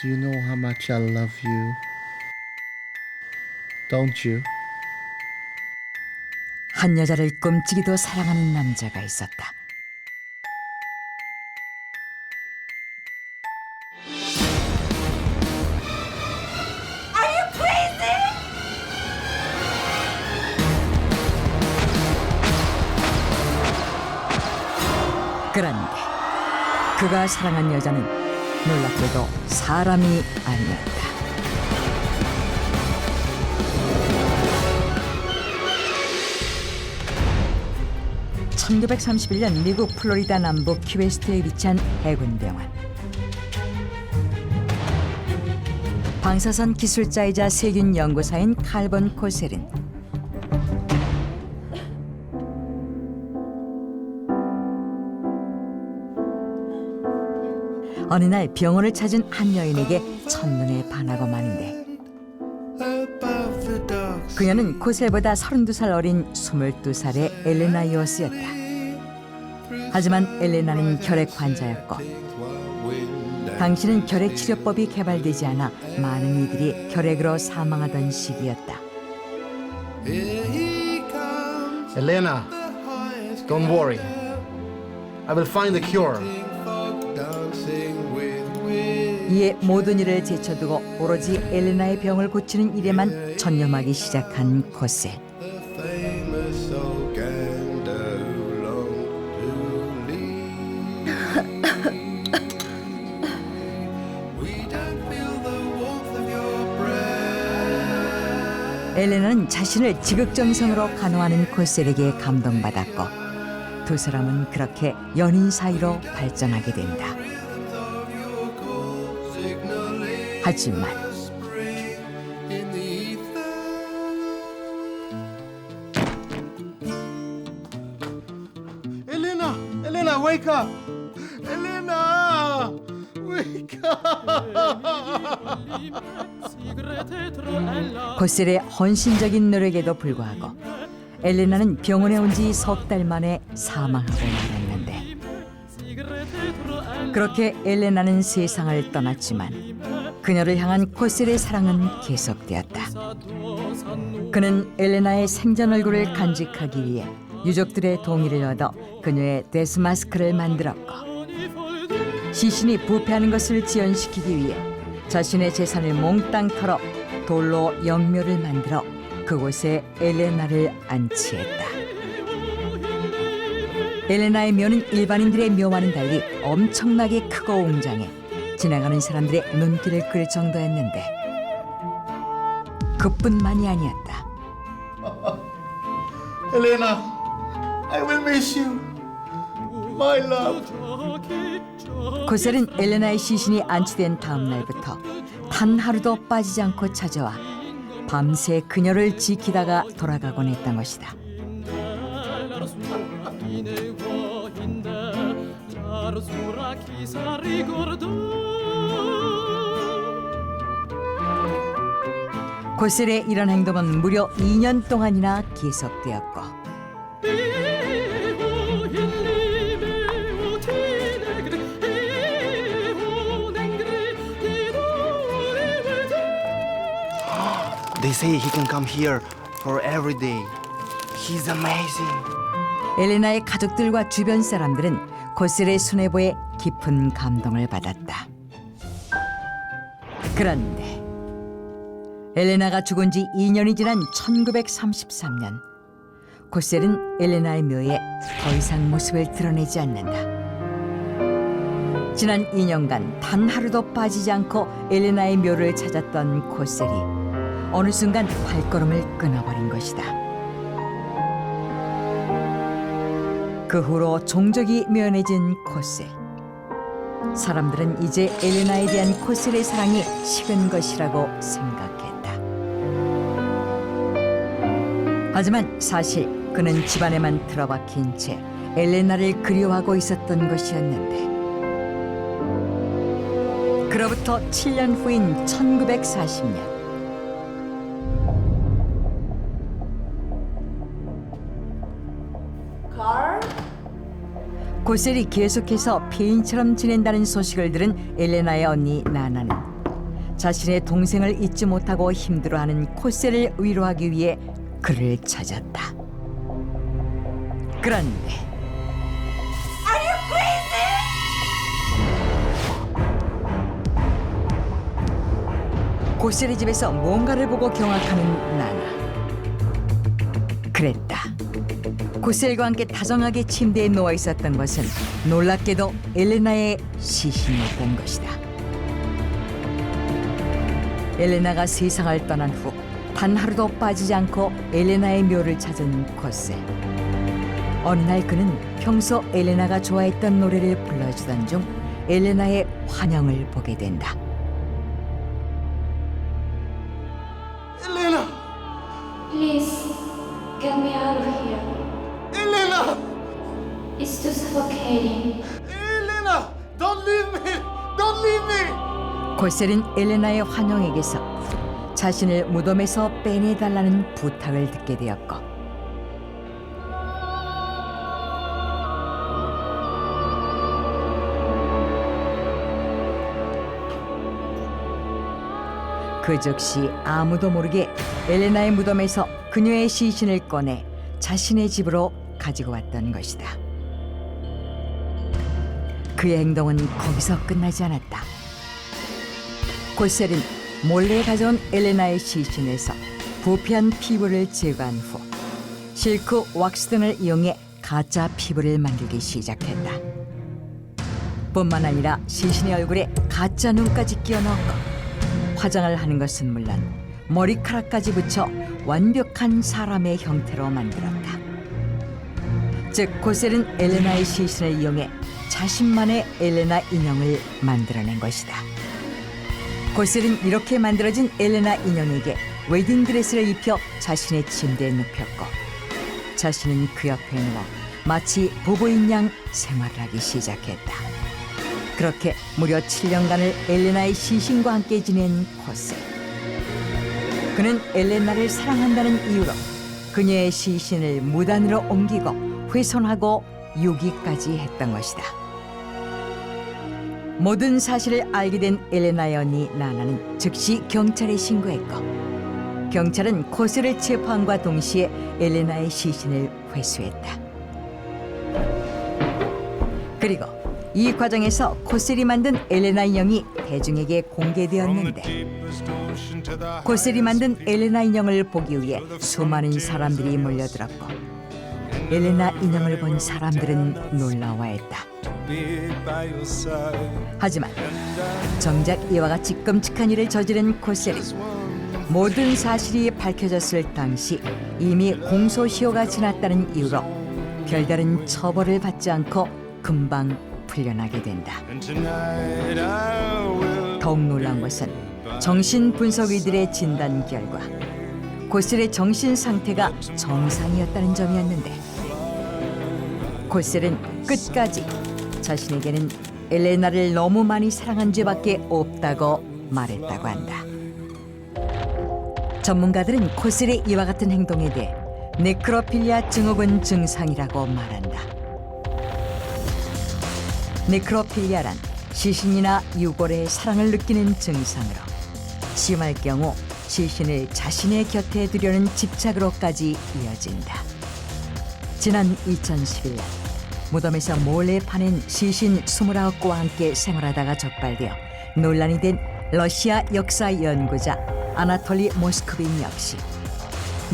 Do you know how much I love you? Don't you? 한 여자를 끔찍이도 사랑하는 남자가 있었다. 그런데 그가 사랑한 여자는 놀랍게도 사람이 아니었다. (1931년) 미국 플로리다 남부 키웨스트에 위치한 해군병원 방사선 기술자이자 세균 연구사인 칼본 코셀은 어느 날 병원을 찾은 한 여인에게 첫눈에 반하고 마는데 그녀는 코셀보다 32살 어린 22살의 엘레나 이오스였다. 하지만 엘레나는 혈액 환자였고 당시는 혈액 치료법이 개발되지 않아 많은 이들이 혈액으로 사망하던 시기였다. Elena, don't worry. I will find the cure. 이에 모든 일을 제쳐두고 오로지 엘레나의 병을 고치는 일에만 전념하기 시작한 breath 엘레나는 자신을 지극정성으로 간호하는 코셀에게 감동받았고 두 사람은 그렇게 연인 사이로 발전하게 된다. 하지만 Elena, Elena, wake up! Elena, wake up! 코셀의 헌신적인 노력에도 불구하고 엘레나는 병원에 온 지 석 달 만에 사망하고 말았는데 그렇게 엘레나는 세상을 떠났지만 그녀를 향한 코셀의 사랑은 계속되었다. 그는 엘레나의 생전 얼굴을 간직하기 위해 유족들의 동의를 얻어 그녀의 데스마스크를 만들었고 시신이 부패하는 것을 지연시키기 위해 자신의 재산을 몽땅 털어 돌로 영묘를 만들어 그곳에 엘레나를 안치했다. 엘레나의 묘는 일반인들의 묘와는 달리 엄청나게 크고 웅장해 지나가는 사람들의 눈길을 끌 정도였는데 그뿐만이 아니었다. Elena, I will miss you. My love. 고셀은 엘레나의 시신이 안치된 다음 날부터 단 하루도 빠지지 않고 찾아와 밤새 그녀를 지키다가 돌아가곤 했던 것이다. 고셀의 이런 행동은 무려 2년 동안이나 계속되었고 They say he can come here for every day. He's amazing. 엘레나의 가족들과 주변 사람들은 고셀의 수뇌보에 깊은 감동을 받았다. 그런데 엘레나가 죽은 지 2년이 지난 1933년 고셀은 엘레나의 묘에 더 이상 모습을 드러내지 않는다. 지난 2년간 단 하루도 빠지지 않고 엘레나의 묘를 찾았던 고셀이 어느 순간 발걸음을 끊어버린 것이다. 그 후로 종족이 묘연해진 코셀. 사람들은 이제 엘레나에 대한 코셀의 사랑이 식은 것이라고 생각했 하지만 사실 그는 집안에만 틀어박힌 채 엘레나를 그리워하고 있었던 것이었는데 그로부터 7년 후인 1940년 고셀이 계속해서 폐인처럼 지낸다는 소식을 들은 엘레나의 언니 나나는 자신의 동생을 잊지 못하고 힘들어하는 코세를 위로하기 위해 그를 찾았다. 그런데 고셀의 집에서 뭔가를 보고 경악하는 나나. 그랬다. 고셀과 함께 다정하게 침대에 누워 있었던 것은 놀랍게도 엘레나의 시신이었던 것이다. 엘레나가 세상을 떠난 후 단 하루도 빠지지 않고 엘레나의 묘를 찾은 코셀. 어느 날 그는 평소 엘레나가 좋아했던 노래를 불러주던 중 엘레나의 환영을 보게 된다. Elena! Please, get me out of here. Elena! It's too suffocating. Elena! Don't leave me! Don't leave me! 고셀은 엘레나의 환영에게서 자신을 무덤에서 빼내달라는 부탁을 듣게 되었고 그 즉시 아무도 모르게 엘레나의 무덤에서 그녀의 시신을 꺼내 자신의 집으로 가지고 왔던 것이다. 그의 행동은 거기서 끝나지 않았다. 고셀은 몰래 가져온 엘레나의 시신에서 부패한 피부를 제거한 후 실크 왁스 등을 이용해 가짜 피부를 만들기 시작했다. 뿐만 아니라 시신의 얼굴에 가짜 눈까지 끼워 넣었고 화장을 하는 것은 물론 머리카락까지 붙여 완벽한 사람의 형태로 만들었다. 즉 고셀은 엘레나의 시신을 이용해 자신만의 엘레나 인형을 만들어낸 것이다. 고셀은 이렇게 만들어진 엘레나 인형에게 웨딩 드레스를 입혀 자신의 침대에 눕혔고 자신은 그 옆에 누워 마치 부부인 양 생활을 하기 시작했다. 그렇게 무려 7년간을 엘레나의 시신과 함께 지낸 코셀. 그는 엘레나를 사랑한다는 이유로 그녀의 시신을 무단으로 옮기고 훼손하고 유기까지 했던 것이다. 모든 사실을 알게 된 엘레나의 언니 나나는 즉시 경찰에 신고했고 경찰은 코스를 체포함과 동시에 엘레나의 시신을 회수했다. 그리고 이 과정에서 코셀이 만든 엘레나 인형이 대중에게 공개되었는데 코셀이 만든 엘레나 인형을 보기 위해 수많은 사람들이 몰려들었고 엘레나 인형을 본 사람들은 놀라워했다. 하지만 정작 이와 같이 끔찍한 일을 저지른 코셀은 모든 사실이 밝혀졌을 당시 이미 공소시효가 지났다는 이유로 별다른 처벌을 받지 않고 금방 풀려나게 된다. 더욱 놀라운 것은 정신분석의들의 진단 결과 고셀의 정신 상태가 정상이었다는 점이었는데 고셀은 끝까지 자신에게는 엘레나를 너무 많이 사랑한 죄밖에 없다고 말했다고 한다. 전문가들은 코셀의 이와 같은 행동에 대해 네크로필리아 증후군 증상이라고 말한다. 네크로필리아란 시신이나 유골의 사랑을 느끼는 증상으로 심할 경우 시신을 자신의 곁에 두려는 집착으로까지 이어진다. 지난 2011년 무덤에서 몰래 파낸 시신 29구와 함께 생활하다가 적발되어 논란이 된 러시아 역사 연구자 아나톨리 모스크빈 역시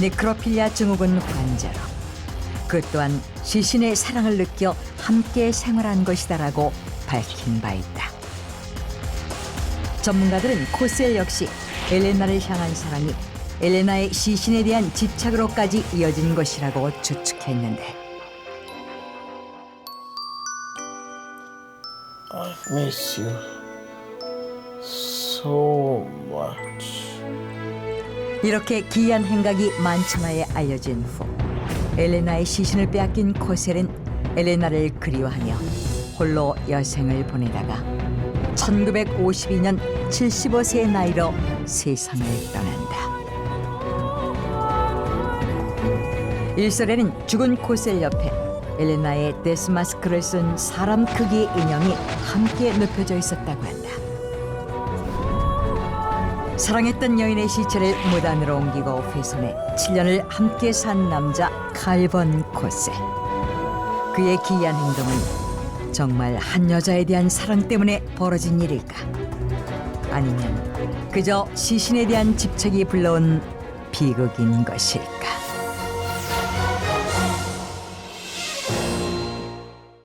네크로필리아 증후군 환자로 그 또한 시신의 사랑을 느껴 함께 생활한 것이다라고 밝힌 바 있다. 전문가들은 코셀 역시 엘레나를 향한 사랑이 엘레나의 시신에 대한 집착으로까지 이어진 것이라고 추측했는데 I miss you so much. 이렇게 기이한 행각이 만천하에 알려진 후 엘레나의 시신을 빼앗긴 코셀은 엘레나를 그리워하며 홀로 여생을 보내다가 1952년 75세의 나이로 세상을 떠난다. 일설에는 죽은 코셀 옆에 엘레나의 데스마스크를 쓴 사람 크기의 인형이 함께 눕혀져 있었다고 한다. 사랑했던 여인의 시체를 무단으로 옮기고 훼손해 7년을 함께 산 남자 칼번 코세. 그의 기이한 행동은 정말 한 여자에 대한 사랑 때문에 벌어진 일일까? 아니면 그저 시신에 대한 집착이 불러온 비극인 것일까?